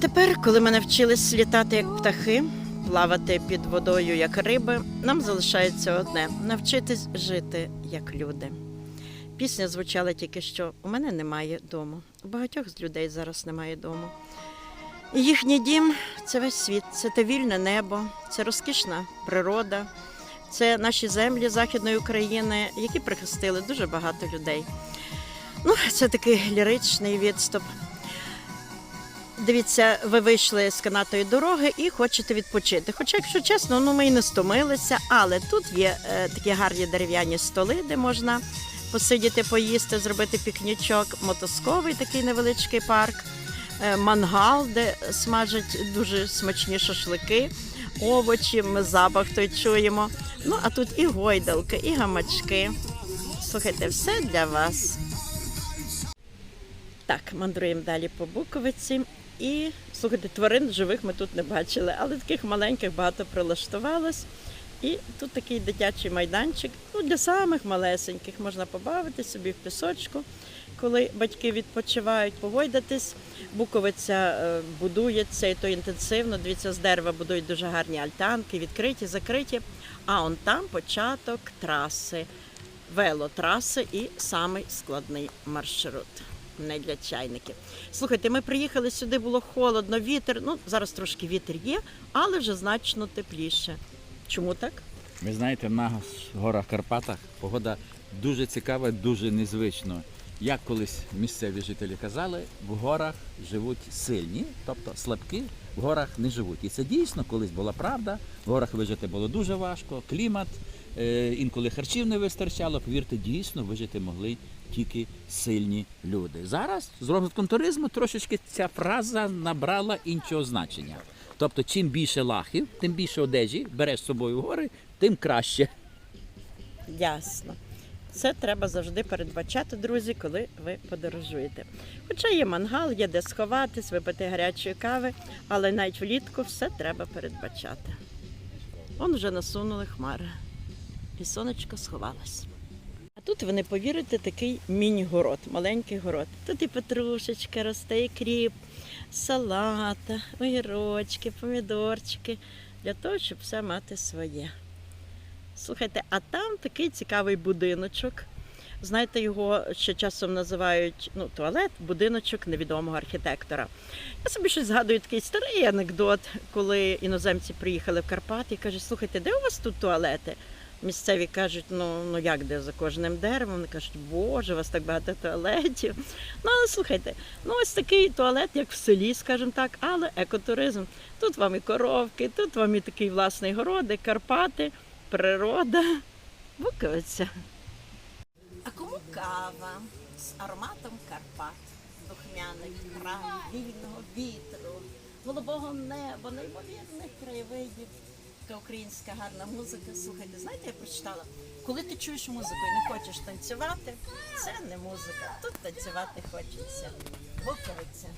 Тепер, коли ми навчились літати як птахи, плавати під водою як риби, нам залишається одне навчитись жити як люди. Пісня звучала тільки що у мене немає дому. У багатьох з людей зараз немає дому. І їхній дім це весь світ, це те вільне небо, це розкішна природа, це наші землі Західної України, які прихистили дуже багато людей. Ну, це такий ліричний відступ. Дивіться, ви вийшли з канатої дороги і хочете відпочити. Хоча, якщо чесно, ну ми і не стомилися, але тут є е, такі гарні дерев'яні столи, де можна посидіти, поїсти, зробити пікнічок, мотосковий такий невеличкий парк, е, мангал, де смажать дуже смачні шашлики, овочі, ми запах той чуємо. Ну а тут і гойдалки, і гамачки. Слухайте, все для вас. Так, мандруємо далі по Буковиці. І слухайте, тварин живих ми тут не бачили, але таких маленьких багато прилаштувалось. І тут такий дитячий майданчик. Ну, для самих малесеньких можна побавити собі в пісочку, коли батьки відпочивають, погойдатись. Буковиця е, будується і то інтенсивно. Дивіться, з дерева будують дуже гарні альтанки, відкриті, закриті. А он там початок траси, велотраси і самий складний маршрут. Не для чайників. Слухайте, ми приїхали сюди, було холодно, вітер. Ну зараз трошки вітер є, але вже значно тепліше. Чому так? Ви знаєте, на горах Карпатах погода дуже цікава, дуже незвично. Як колись місцеві жителі казали, в горах живуть сильні, тобто слабкі в горах не живуть. І це дійсно колись була правда. В горах вижити було дуже важко, клімат, інколи харчів не вистачало. Повірте, дійсно вижити могли тільки сильні люди. Зараз з розвитком туризму трошечки ця фраза набрала іншого значення. Тобто, чим більше лахів, тим більше одежі береш з собою в гори, тим краще. Ясно. Це треба завжди передбачати, друзі, коли ви подорожуєте. Хоча є мангал, є де сховатись, випити гарячої кави, але навіть влітку все треба передбачати. Он вже насунули хмари, і сонечко сховалось. А тут ви не повірите, такий міні-город, маленький город. Тут і петрушечка росте, і кріп, салата, огірочки, помідорчики, для того, щоб все мати своє. Слухайте, а там такий цікавий будиночок. Знаєте, його ще часом називають ну, туалет, будиночок невідомого архітектора. Я собі щось згадую такий старий анекдот, коли іноземці приїхали в Карпати і кажуть, слухайте, де у вас тут туалети? Місцеві кажуть, ну, ну як де за кожним деревом? Вони кажуть, боже, у вас так багато туалетів. Ну, але слухайте, ну ось такий туалет, як в селі, скажімо так, але екотуризм. Тут вам і коровки, тут вам і такий власний город, і Карпати природа, Буковиця. А кому кава з ароматом Карпат, духмяних трав, вільного вітру, голубого неба, неймовірних краєвидів. Така українська гарна музика. Слухайте, знаєте, я прочитала, коли ти чуєш музику і не хочеш танцювати, це не музика. Тут танцювати хочеться. Буковиця.